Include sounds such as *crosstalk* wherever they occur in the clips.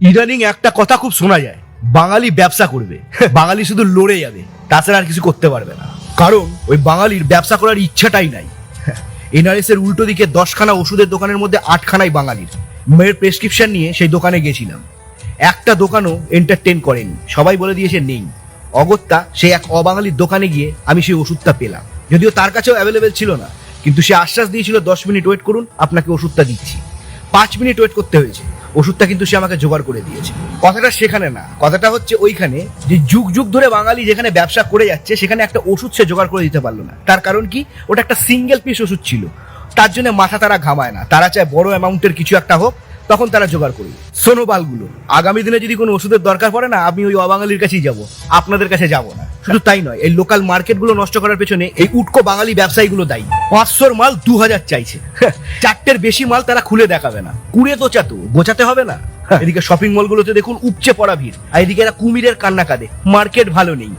ইদানিং একটা কথা খুব শোনা যায়, বাঙালি ব্যবসা করবে, *laughs* বাঙালি শুধু লড়ে যাবে, তাছাড়া আর কিছু করতে পারবে না। কারণ ওই বাঙালির ব্যবসা করার ইচ্ছাটাই নাই। *laughs* এনআরএস এর উল্টো দিকে দশখানা ওষুধের দোকানের মধ্যে আটখানাই বাঙালির। মেয়ের প্রেসক্রিপশন নিয়ে সেই দোকানে গেছিলাম। একটা দোকানও এন্টারটেন করেনি। সবাই বলে দিয়েছে নেই। অগত্যা সেই এক অবাঙালির দোকানে গিয়ে আমি সেই ওষুধটা পেলাম। যদিও তার কাছেও অ্যাভেলেবেল ছিল না, কিন্তু সে আশ্বাস দিয়েছিল, দশ মিনিট ওয়েট করুন, আপনাকে ওষুধটা দিচ্ছি। পাঁচ মিনিট ওয়েট করতে হয়েছে। ওষুধটা কিন্তু সে আমাকে জোগাড় করে দিয়েছে। কথাটা সেখানে না। কথাটা হচ্ছে ওইখানে যে যুগ যুগ ধরে বাঙালি যেখানে ব্যবসা করে যাচ্ছে, সেখানে একটা ওষুধ সে জোগাড় করে দিতে পারল না। তার কারণ কি? ওটা একটা সিঙ্গেল পিস ওষুধ ছিল। তার জন্য মাথা তারা ঘামায় না। তারা চায় বড় অ্যামাউন্টের কিছু একটা হোক, তখন তারা জোগাড় করবে সোনোবালগুলো আগামী দিনে যদি কোনো ওষুধের দরকার পড়ে না, আমি ওই অবাঙালির কাছেই যাব। আপনাদের কাছে যাব না। শুধু তাই নয় এই লোকাল মার্কেটগুলো নষ্ট করার পেছনে এই উটকো বাঙালি ব্যবসায়ীগুলো দায়ী। পাঁচশোর মাল দু হাজার চাইছে। *laughs* চারটের বেশি মাল তারা খুলে দেখাবে না। কুড়ে তো চাতো বোঝাতে হবে না। এদিকে শপিং মলগুলোতে দেখুন উপচে পড়া ভিড় আর এদিকে এরা কুমিরের কান্না কাঁদে মার্কেট ভালো নেই।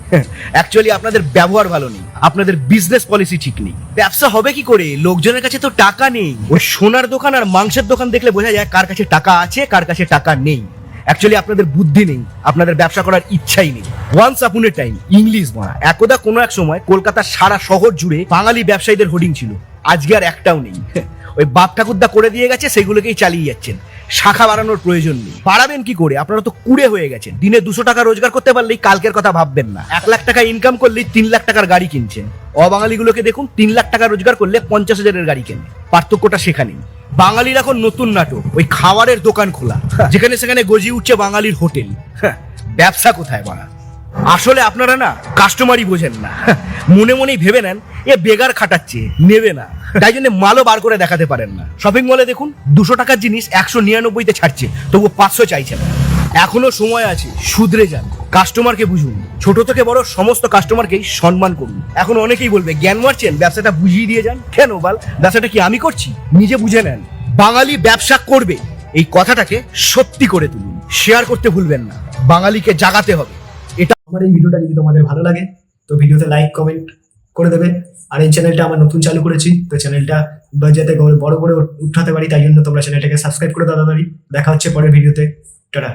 অ্যাকচুয়ালি আপনাদের ব্যবহার ভালো নেই। আপনাদের বিজনেস পলিসি ঠিক নেই। ব্যবসা হবে কি করে? লোকজনের কাছে তো টাকা নেই। ওই সোনার দোকান আর মাংসের দোকান দেখলে বোঝা যায় কার কাছে টাকা আছে কার কাছে টাকা নেই। অ্যাকচুয়ালি আপনাদের বুদ্ধি নেই, আপনাদের ব্যবসা করার ইচ্ছাই নেই। ওয়ান্স আপন এ টাইম ইংলিশ মারা একদা কোনো এক সময় কলকাতার সারা শহর জুড়ে বাঙালি ব্যবসায়ীদের হোর্ডিং ছিল। আজকে আর একটাও নেই। ওই বাপ ঠাকুরদা করে দিয়ে গেছে সেগুলোকেই চালিয়ে যাচ্ছেন। শাখা বাড়ানোর প্রয়োজন নেই। বাড়াবেন কি করে? আপনারা তো কুড়ে হয়ে গেছেন। দিনে দুশো টাকা রোজগার করতে পারলেই কালকের কথা ভাববেন না। এক লাখ টাকা ইনকাম করলেই তিন লাখ টাকার গাড়ি কিনছেন। অবাঙালিগুলোকে দেখুন, তিন লাখ টাকা রোজগার করলে পঞ্চাশ হাজারের গাড়ি কেনে। পার্থক্যটা সেখানেই। বাঙালির এখন নতুন নাটক, ওই খাবারের দোকান খোলা। *laughs* যেখানে সেখানে গজিয়ে উঠছে বাঙালির হোটেল। হ্যাঁ, ব্যবসা কোথায় বাড়া আসলে আপনারা না কাস্টমারই বোঝেন না। মনে মনেই ভেবে নেন এ বেগার খাটাচ্ছে নেবে না। তাই জন্য মালও বার করে দেখাতে পারেন না। শপিং মলে দেখুন দুশো টাকার জিনিস একশো নিরানব্বইতে ছাড়ছে তবু পাঁচশো চাইছে না। এখনও সময় আছে শুধরে যান কাস্টমারকে বুঝুন। ছোট থেকে বড় সমস্ত কাস্টমারকেই সম্মান করুন। এখন অনেকেই বলবে জ্ঞান মারছেন ব্যবসাটা বুঝিয়ে দিয়ে যান? কেন বাল ব্যবসাটা কি আমি করছি? নিজে বুঝে নেন। বাঙালি ব্যবসা করবে। এই কথাটাকে সত্যি করে তুলুন। শেয়ার করতে ভুলবেন না। বাঙালিকে জাগাতে হবে। এটা আমার এই ভিডিওটা যদি তোমাদের ভালো লাগে, তো ভিডিওতে লাইক কমেন্ট করে দেবে। আর এই চ্যানেলটা আমার নতুন চালু করেছি, তো চ্যানেলটা যাতে বড় করে উঠাতে পারি, তাই জন্য তোমরা চ্যানেলটাকে সাবস্ক্রাইব করে তাড়াতাড়ি দেখা হচ্ছে পরের ভিডিওতে। টাটা।